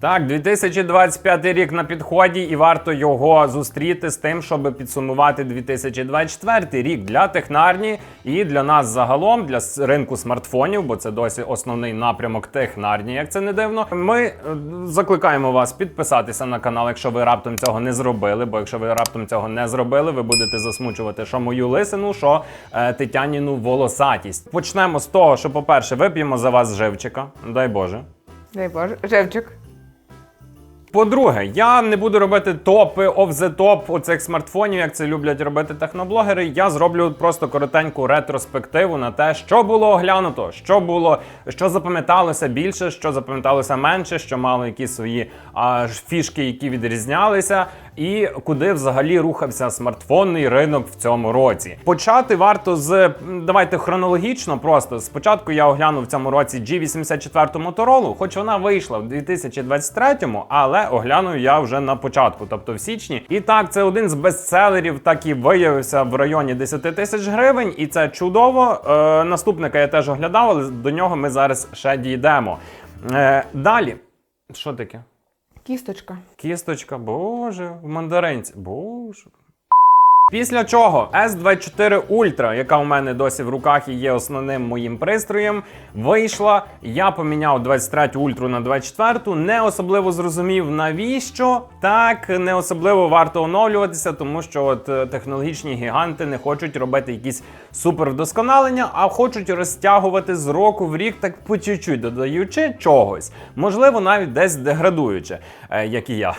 Так, 2025 рік на підході, і варто його зустріти з тим, щоб підсумувати 2024 рік для технарні і для нас загалом, для ринку смартфонів, бо це досі основний напрямок технарні, як це не дивно. Ми е, закликаємо вас підписатися на канал, якщо ви раптом цього не зробили. Бо якщо ви раптом цього не зробили, ви будете засмучувати що мою лисину, що е, Тетяніну волосатість. Почнемо з того, що, по-перше, вип'ємо за вас живчика, дай Боже. Дай Боже. Живчик. По-друге, я не буду робити топи off the top у цих смартфонів, як це люблять робити техноблогери. Я зроблю просто коротеньку ретроспективу на те, що було оглянуто, що було, що запам'яталося більше, що запам'яталося менше, що мало якісь свої а, фішки, які відрізнялися, і куди взагалі рухався смартфонний ринок в цьому році. Почати варто з давайте хронологічно. Просто спочатку я оглянув в цьому році G84 Motorola, хоч вона вийшла в 2023-му, але оглянув я вже на початку, тобто в січні. І так, це один з бестселерів, так і виявився в районі 10 тисяч гривень, і це чудово. Е, наступника я теж оглядав, але до нього ми зараз ще дійдемо. Е, далі, що таке? Кісточка. Кісточка, боже, в мандаринці. Боже. Після чого S24 Ultra, яка у мене досі в руках і є основним моїм пристроєм, вийшла. Я поміняв 23 Ultra на 24, не особливо зрозумів навіщо. Так, не особливо варто оновлюватися, тому що от е, технологічні гіганти не хочуть робити якісь супер вдосконалення, а хочуть розтягувати з року в рік, так по чуть-чуть додаючи чогось. Можливо, навіть десь деградуючи, е, як і я.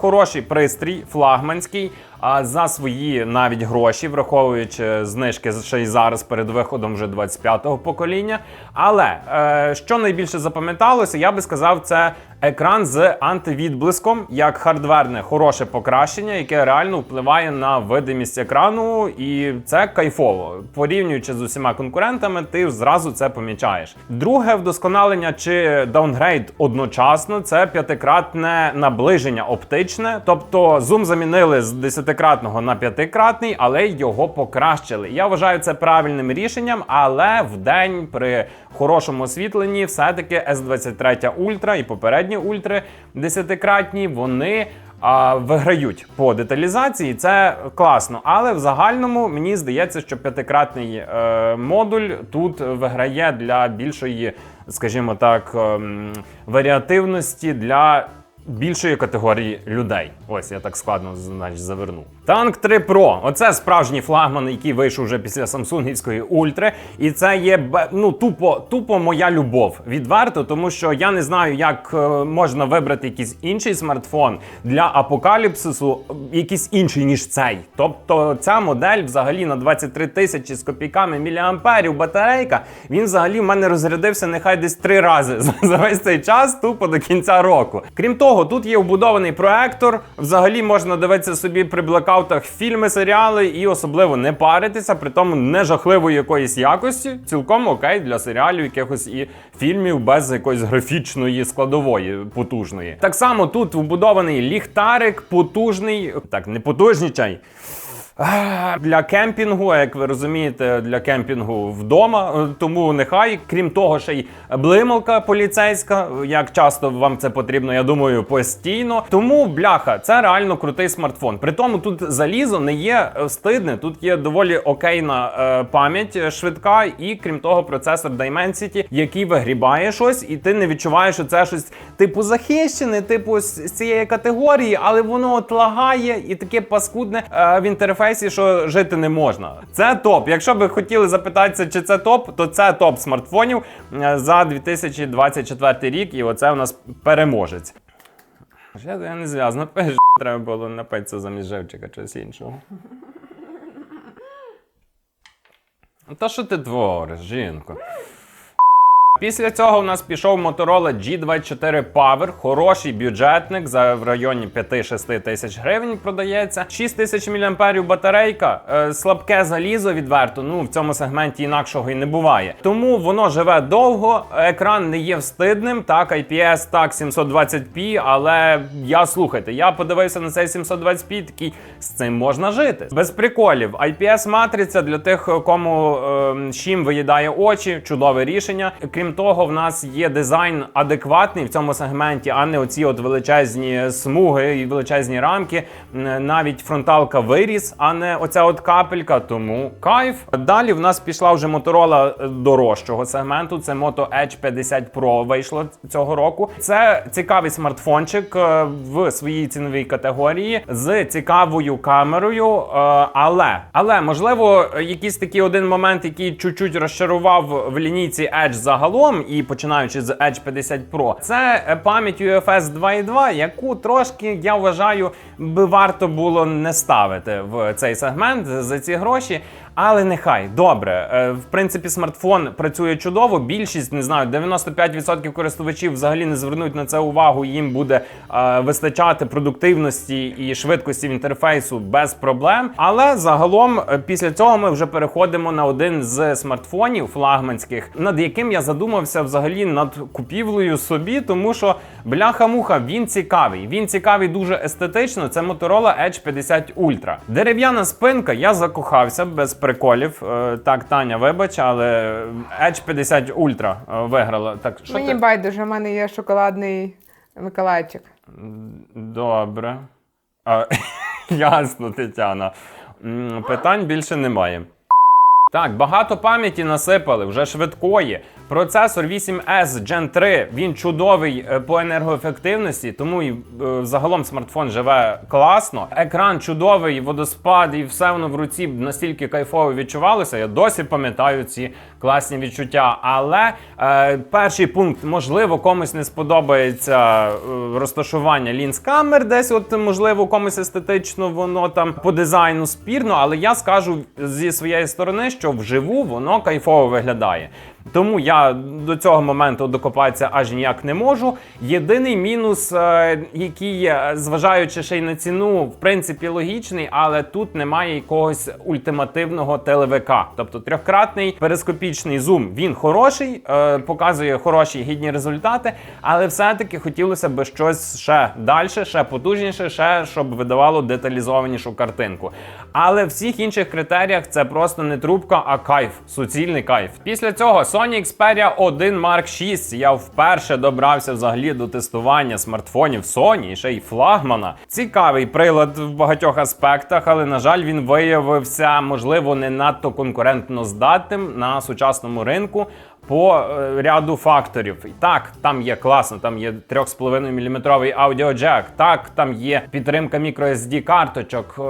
Хороший пристрій, флагманський, а за свої навіть гроші, враховуючи знижки ще й зараз перед виходом вже 25-го покоління. Але е, що найбільше запам'яталося, я би сказав, це екран з антивідблиском, як хардверне хороше покращення, яке реально впливає на видимість екрану, і це кайфово. Порівнюючи з усіма конкурентами, ти зразу це помічаєш. Друге вдосконалення чи даунгрейд одночасно це п'ятикратне наближення оптичне, тобто зум замінили з 10-кратного на п'ятикратний, але його покращили. Я вважаю це правильним рішенням, але в день при хорошому освітленні все-таки S23 Ultra і попередні ультри 10-кратні вони. А, виграють по деталізації, це класно. Але в загальному мені здається, що п'ятикратний е, модуль тут виграє для більшої, скажімо так, ем, варіативності для більшої категорії людей. Ось я так складно значить, завернув. Танк 3 Pro. Оце справжній флагман, який вийшов вже після самсунгівської ультри. І це є ну тупо, тупо моя любов. Відверто, тому що я не знаю, як е, можна вибрати якийсь інший смартфон для апокаліпсису, якийсь інший ніж цей. Тобто ця модель взагалі на 23 тисячі з копійками міліамперів батарейка. Він взагалі в мене розрядився нехай десь три рази за весь цей час, тупо до кінця року. Крім того, тут є вбудований проектор. Взагалі можна дивитися собі при блекаутах фільми, серіали і особливо не паритися, при тому не жахливої якоїсь якості. Цілком окей для серіалів, якихось і фільмів без якоїсь графічної складової потужної. Так само тут вбудований ліхтарик, потужний, так не потужнічай. Для кемпінгу, як ви розумієте, для кемпінгу вдома. Е, Тому нехай, крім того, ще й блималка поліцейська. Як часто вам це потрібно, я думаю, постійно. Тому бляха, це реально крутий смартфон. При тому тут залізо не є е, стидне. Тут є доволі окейна е, пам'ять е, швидка, і крім того, процесор Dimensity, який вигрібає щось, і ти не відчуваєш, що це щось типу захищене, типу з цієї категорії, але воно от лагає і таке паскудне е, в інтерфейсі, що жити не можна. Це топ. Якщо би хотіли запитатися, чи це топ, то це топ смартфонів е, за 2024 рік, і оце у нас переможець. Я, я не зв'язано, треба було напитися замість живчика чогось іншого. Та що ти твориш, жінко? Після цього у нас пішов Motorola G24 Power, хороший бюджетник за в районі 5-6 тисяч гривень продається. 6 тисяч мАh батарейка, е, слабке залізо відверто. Ну в цьому сегменті інакшого і не буває. Тому воно живе довго. Екран не є встидним. Так, IPS, так, 720p, але я слухайте, я подивився на цей 720p, такий з цим можна жити. Без приколів. IPS матриця для тих, кому е, щім виїдає очі, чудове рішення. Крім Того, в нас є дизайн адекватний в цьому сегменті, а не оці от величезні смуги і величезні рамки. Навіть фронталка виріс, а не оця от капелька. Тому кайф. Далі в нас пішла вже моторола дорожчого сегменту. Це Moto Edge 50 Pro вийшло цього року. Це цікавий смартфончик е, в своїй ціновій категорії з цікавою камерою. е, Але але можливо, якийсь такий один момент, який чуть-чуть розчарував в лінійці Edge загалом, і починаючи з Edge 50 Pro, це е, пам'ять UFS 2.2, яку трошки я вважаю би варто було не ставити в цей сегмент за ці гроші. Але нехай добре. Е, В принципі, смартфон працює чудово. Більшість не знаю, 95% користувачів взагалі не звернуть на це увагу. Їм буде е, вистачати продуктивності і швидкості в інтерфейсу без проблем. Але загалом, е, після цього ми вже переходимо на один з смартфонів флагманських, над яким я задумався взагалі над купівлею собі, тому що бляха-муха він цікавий. Він цікавий дуже естетично. Це Motorola Edge 50 Ultra. Дерев'яна спинка, я закохався без приколів. Е, Так, Таня, вибач, але Edge 50 Ultra е, виграла. Так, що Мені ти? байдуже, в мене є шоколадний Миколайчик. Добре. А, ясно, Тетяна. Питань більше немає. Так, багато пам'яті насипали, вже швидкої. Процесор 8S Gen 3, він чудовий е, по енергоефективності, тому і е, загалом смартфон живе класно. Екран чудовий, водоспад і все воно в руці настільки кайфово відчувалося. Я досі пам'ятаю ці класні відчуття. Але е, перший пункт, можливо, комусь не сподобається е, розташування лінз камер, десь, от можливо, комусь естетично воно там по дизайну спірно, але я скажу зі своєї сторони, що вживу воно кайфово виглядає. Тому я до цього моменту докопатися аж ніяк не можу. Єдиний мінус, е, який зважаючи ще й на ціну, в принципі, логічний, але тут немає якогось ультимативного телевика. Тобто трьохкратний перископічний зум він хороший, е, показує хороші гідні результати, але все-таки хотілося б щось ще далі, ще потужніше, ще щоб видавало деталізованішу картинку. Але в всіх інших критеріях це просто не трубка, а кайф, суцільний кайф. Після цього Sony Xperia 1 Mark 6. Я вперше добрався взагалі до тестування смартфонів Sony ще й флагмана. Цікавий прилад в багатьох аспектах, але на жаль, він виявився можливо не надто конкурентно здатним на сучасному ринку. По е, ряду факторів. Так, там є класно, там є 3,5 мм аудіоджек, так, там є підтримка microSD карточок. Е,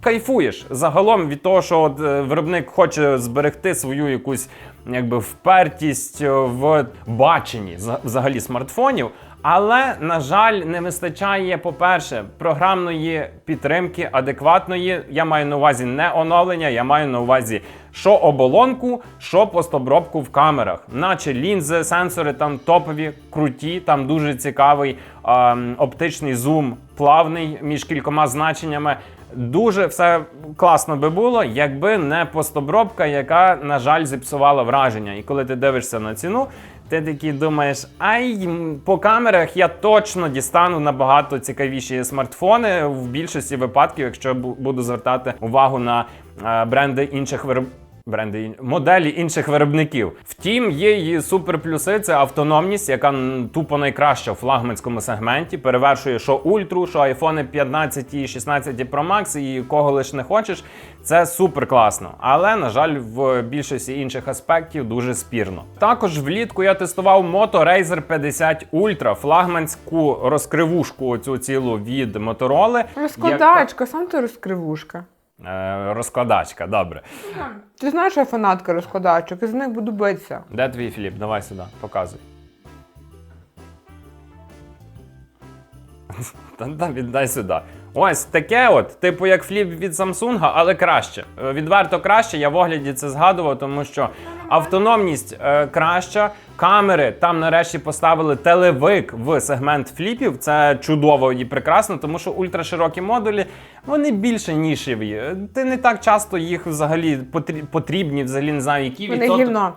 Кайфуєш загалом від того, що от, е, виробник хоче зберегти свою якусь якби впертість в баченні за- взагалі смартфонів. Але на жаль, не вистачає, по-перше, програмної підтримки адекватної. Я маю на увазі не оновлення, я маю на увазі що оболонку, що постобробку в камерах. Наче лінзи, сенсори там топові, круті, там дуже цікавий ем, оптичний зум, плавний між кількома значеннями. Дуже все класно би було, якби не постобробка, яка, на жаль, зіпсувала враження. І коли ти дивишся на ціну, ти такий думаєш, ай, по камерах я точно дістану набагато цікавіші смартфони в більшості випадків, якщо бу- буду звертати увагу на е, бренди інших виробників. Бренди моделі інших виробників. Втім, є її суперплюси. Це автономність, яка тупо найкраща в флагманському сегменті. Перевершує що ультру, що айфони 15 і 16 Pro Max, і кого лиш не хочеш. Це супер класно. Але на жаль, в більшості інших аспектів дуже спірно. Також влітку я тестував Moto Razer 50 Ultra, флагманську розкривушку оцю цілу від Motorola. яка- Розкладачка, сам ти розкривушка. Е, розкладачка, добре. Ти знаєш, я фанатка розкладачок, і з них буду битися. Де твій Філіп? Давай сюди, показуй. Та да, віддай сюди. Ось таке от, типу як фліп від Samsung, але краще. Е, Відверто краще, я в огляді це згадував, тому що автономність е, краща, камери там нарешті поставили телевик в сегмент фліпів. Це чудово і прекрасно, тому що ультраширокі модулі вони більше нішеві. Ти не так часто їх взагалі потрі- потрібні, взагалі не знаю, які Вони відсоток. гівно.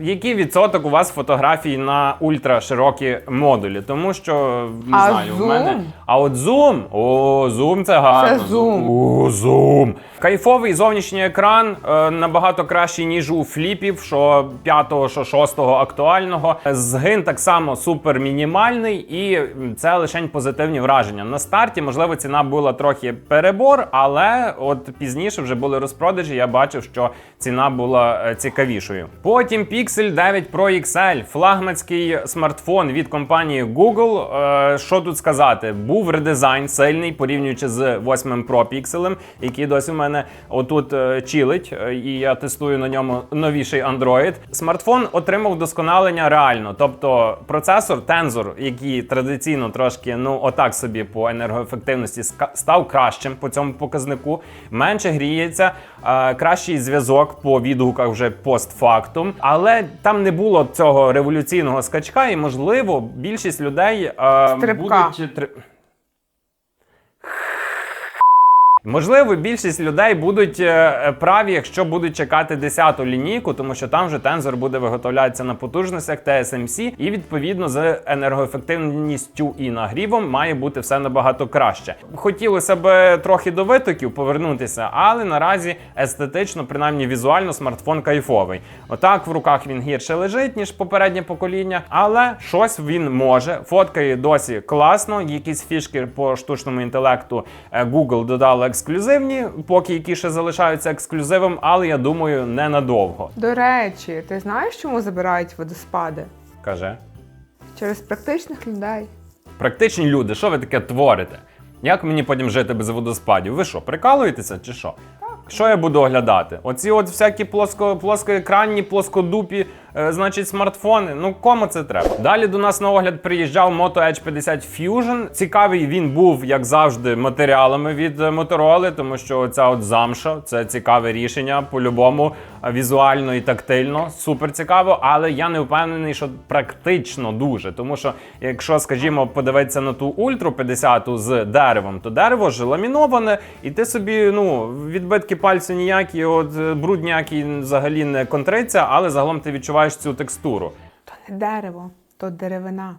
Який відсоток у вас фотографій на ультраширокі модулі? Тому що не А знаю, в мене. А от зум, о, зум це гарно. Це зум. О, зум. Кайфовий зовнішній екран е, набагато кращий, ніж у фліпів, що 5-го, що 6-го актуального. Згин так само супер мінімальний, і це лише позитивні враження. На старті, можливо, ціна була трохи перебор, але от пізніше вже були розпродажі. Я бачив, що ціна була е, цікавішою. Потім Pixel 9 Pro XL, флагманський смартфон від компанії Google. Е, Що тут сказати? Був редизайн сильний, порівнюючи з 8 Pro Pixel, який досі в мене отут е, чилить, і я тестую на ньому новіший Android. Смартфон отримав вдосконалення реально, тобто процесор Tensor, який традиційно трошки ну отак собі по енергоефективності став кращим по цьому показнику, менше гріється, е, кращий зв'язок по відгуках вже постфактум, але там не було цього революційного скачка, і можливо більшість людей е, Стрибка. будуть три- Можливо, більшість людей будуть е, праві, якщо будуть чекати 10-ту лінійку, тому що там вже тензор буде виготовлятися на потужностях TSMC, і відповідно з енергоефективністю і нагрівом має бути все набагато краще. Хотілося б трохи до витоків повернутися, але наразі естетично, принаймні візуально, смартфон кайфовий. Отак в руках він гірше лежить ніж попереднє покоління, але щось він може. Фоткає досі класно. Якісь фішки по штучному інтелекту е, Google додали ексклюзивні, поки які ще залишаються ексклюзивом, але я думаю, ненадовго. До речі, ти знаєш, чому забирають водоспади? Каже. Через практичних людей. Практичні люди, що ви таке творите? Як мені потім жити без водоспадів? Ви що, прикалуєтеся чи що? Що я буду оглядати? Оці от всякі плоско, плоскоекранні, плоскодупі, е, значить, смартфони. Ну кому це треба? Далі до нас на огляд приїжджав Moto Edge 50 Fusion. Цікавий він був, як завжди, матеріалами від е, Motorola, тому що ця от замша це цікаве рішення по-любому е, візуально і тактильно. Супер цікаво, але я не впевнений, що практично дуже. Тому що, якщо, скажімо, подивитися на ту ультру 50 з деревом, то дерево ж ламіноване, і ти собі ну відбитки пальцю ніякі, от бруд ніякий взагалі не контриться, але загалом ти відчуваєш цю текстуру. То не дерево, то деревина.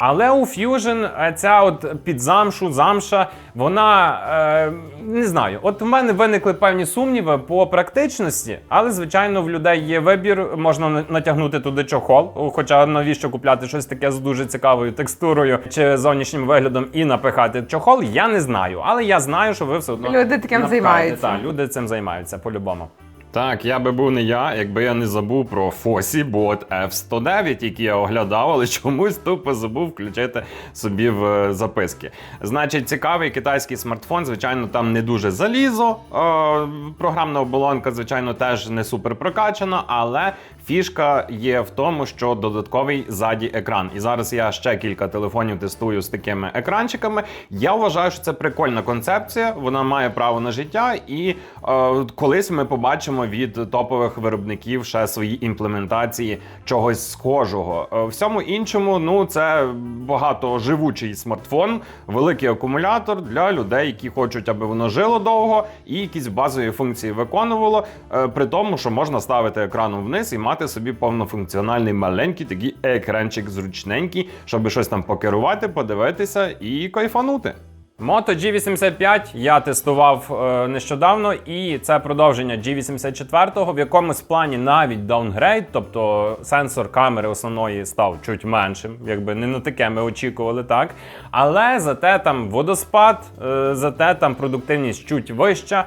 Але у Fusion е, ця от підзамшу, замша, вона е, не знаю. От в мене виникли певні сумніви по практичності, але звичайно в людей є вибір, можна на- натягнути туди чохол. Хоча навіщо купляти щось таке з дуже цікавою текстурою чи зовнішнім виглядом і напихати чохол, я не знаю. Але я знаю, що ви все одно Люди таким займаються. Так, люди цим займаються по-любому. Так, я би був не я, якби я не забув про Фосі Бот F109, який я оглядав, але чомусь тупо забув включити собі в е, записки. Значить, цікавий китайський смартфон, звичайно, там не дуже залізо. Е, програмна оболонка, звичайно, теж не супер прокачана, але фішка є в тому, що додатковий ззаді екран. І зараз я ще кілька телефонів тестую з такими екранчиками. Я вважаю, що це прикольна концепція. Вона має право на життя, і е, колись ми побачимо від топових виробників ще свої імплементації чогось схожого. Е, всьому іншому, ну це багатоживучий смартфон, великий акумулятор для людей, які хочуть, аби воно жило довго і якісь базові функції виконувало. е, при тому, що можна ставити екраном вниз і мати собі повнофункціональний маленький такий екранчик зручненький, щоб щось там покерувати, подивитися і кайфанути. Moto G85 я тестував е, нещодавно, і це продовження G84, в якомусь плані навіть даунгрейд, тобто сенсор камери основної став чуть меншим, якби не на таке ми очікували, так. Але зате там водоспад, е, зате там продуктивність чуть вища.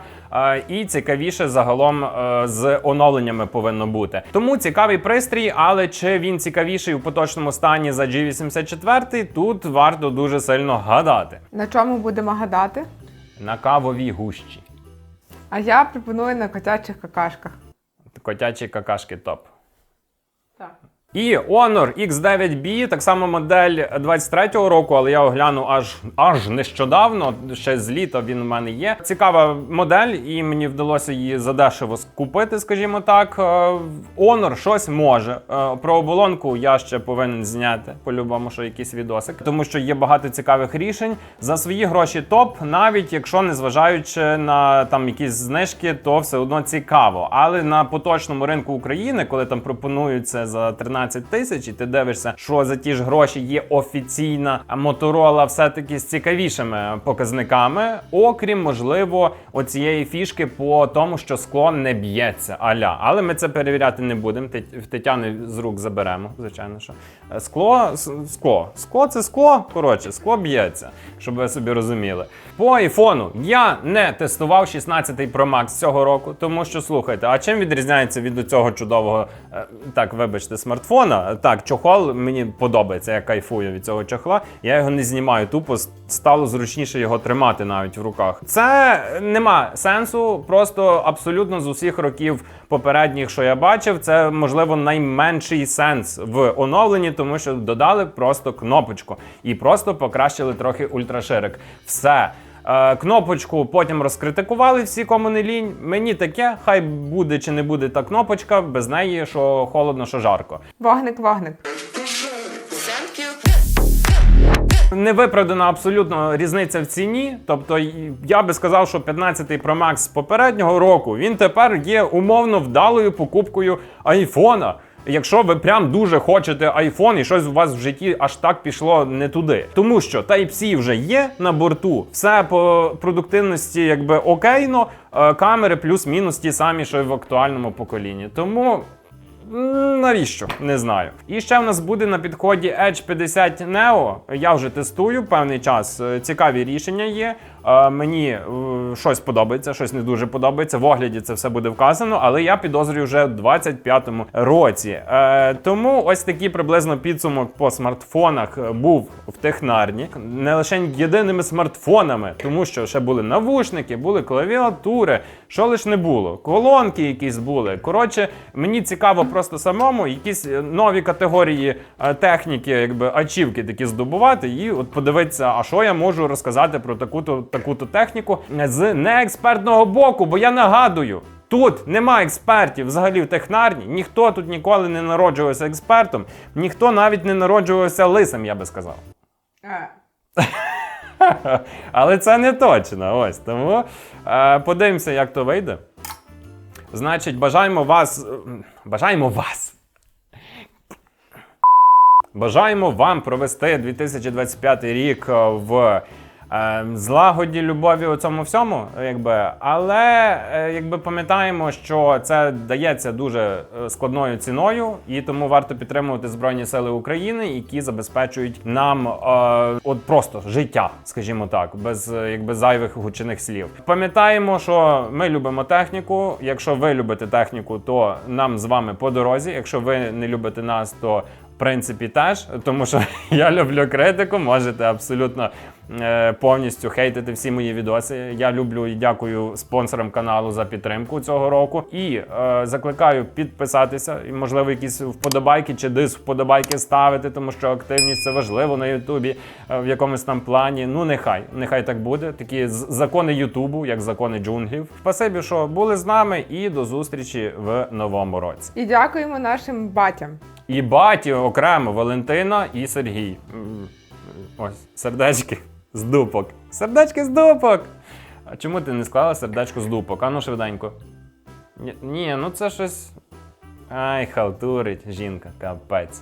І цікавіше загалом е, з оновленнями повинно бути. Тому цікавий пристрій, але чи він цікавіший у поточному стані за G84, тут варто дуже сильно гадати. На чому будемо гадати? На кавовій гущі. А я пропоную на котячих какашках. Котячі какашки топ. Так. І Honor X9B, так само модель 23-го року, але я огляну аж аж нещодавно. Ще з літа він у мене є. Цікава модель, і мені вдалося її задешево скупити, скажімо так. Е, Honor щось може. Е, Про оболонку я ще повинен зняти по-любому, що якийсь відосик, тому що є багато цікавих рішень. За свої гроші топ, навіть якщо не зважаючи на там якісь знижки, то все одно цікаво. Але на поточному ринку України, коли там пропонуються за 13 тисяч, і ти дивишся, що за ті ж гроші є офіційна Моторола, все-таки з цікавішими показниками, окрім можливо, оцієї фішки по тому, що скло не б'ється. Аля, але ми це перевіряти не будемо. В Тетяни з рук заберемо, звичайно. що. Скло, скло. Скло це скло. Коротше, скло б'ється, щоб ви собі розуміли. По айфону я не тестував 16 Pro Max цього року, тому що слухайте, а чим відрізняється від цього чудового, е, так, вибачте, смартфона? Так, чохол мені подобається, я кайфую від цього чохла. Я його не знімаю, тупо стало зручніше його тримати навіть в руках. Це нема сенсу, просто абсолютно з усіх років попередніх, що я бачив, це можливо найменший сенс в оновленні, тому що додали просто кнопочку і просто покращили трохи ультраширик. Все. Е, Кнопочку потім розкритикували всі, кому не лінь. Мені таке, хай буде чи не буде та кнопочка, без неї що холодно, що жарко. Вагник. Thank. Не виправдана абсолютно різниця в ціні. Тобто, я би сказав, що 15-й Pro Max з попереднього року він тепер є умовно вдалою покупкою айфона. Якщо ви прям дуже хочете iPhone і щось у вас в житті аж так пішло не туди, тому що Type-C вже є на борту, все по продуктивності якби окейно, е, камери плюс-мінус ті самі, що й в актуальному поколінні. Тому Навіщо? Не знаю. І ще в нас буде на підході Edge 50 Neo. Я вже тестую певний час. Е, Цікаві рішення є. Е, Мені е, щось подобається, щось не дуже подобається. В огляді це все буде вказано, але я підозрюю вже в 25-му році. Тому ось такий приблизно підсумок по смартфонах був в технарні. Не лише єдиними смартфонами, тому що ще були навушники, були клавіатури, що лиш не було. Колонки якісь були. Коротше, мені цікаво просто самому якісь е, нові категорії е, техніки, якби ачівки такі здобувати, і от подивитися, а що я можу розказати про таку-то таку-то техніку з неекспертного боку, бо я нагадую. Тут нема експертів взагалі в технарні, ніхто тут ніколи не народжувався експертом, ніхто навіть не народжувався лисим, я би сказав. Е, Але це не точно. Ось тому е, подивимося, як то вийде. Значить, бажаємо вас. Бажаємо вас. Бажаємо вам провести 2025 рік е, в е, злагоді, любові у цьому всьому, якби. Але е, якби пам'ятаємо, що це дається дуже е, складною ціною, і тому варто підтримувати Збройні Сили України, які забезпечують нам е, от просто життя, скажімо так, без е, якби зайвих гучних слів. Пам'ятаємо, що ми любимо техніку. Якщо ви любите техніку, то нам з вами по дорозі. Якщо ви не любите нас, то в принципі, теж, тому що я люблю критику, можете абсолютно повністю хейтити всі мої відоси. Я люблю і дякую спонсорам каналу за підтримку цього року. І е, закликаю підписатися, і можливо якісь вподобайки чи дис вподобайки ставити, тому що активність це важливо на Ютубі е, в якомусь там плані. Ну нехай, нехай так буде. Такі закони Ютубу, як закони джунглів. Спасибі, що були з нами, і до зустрічі в новому році. І дякуємо нашим батям. І баті окремо Валентина і Сергій. Ось, сердечки з дупок. Сердечки з дупок! А чому ти не склала сердечко з дупок? Ану швиденько. Ні, ну це щось. Ай, халтурить жінка, капець.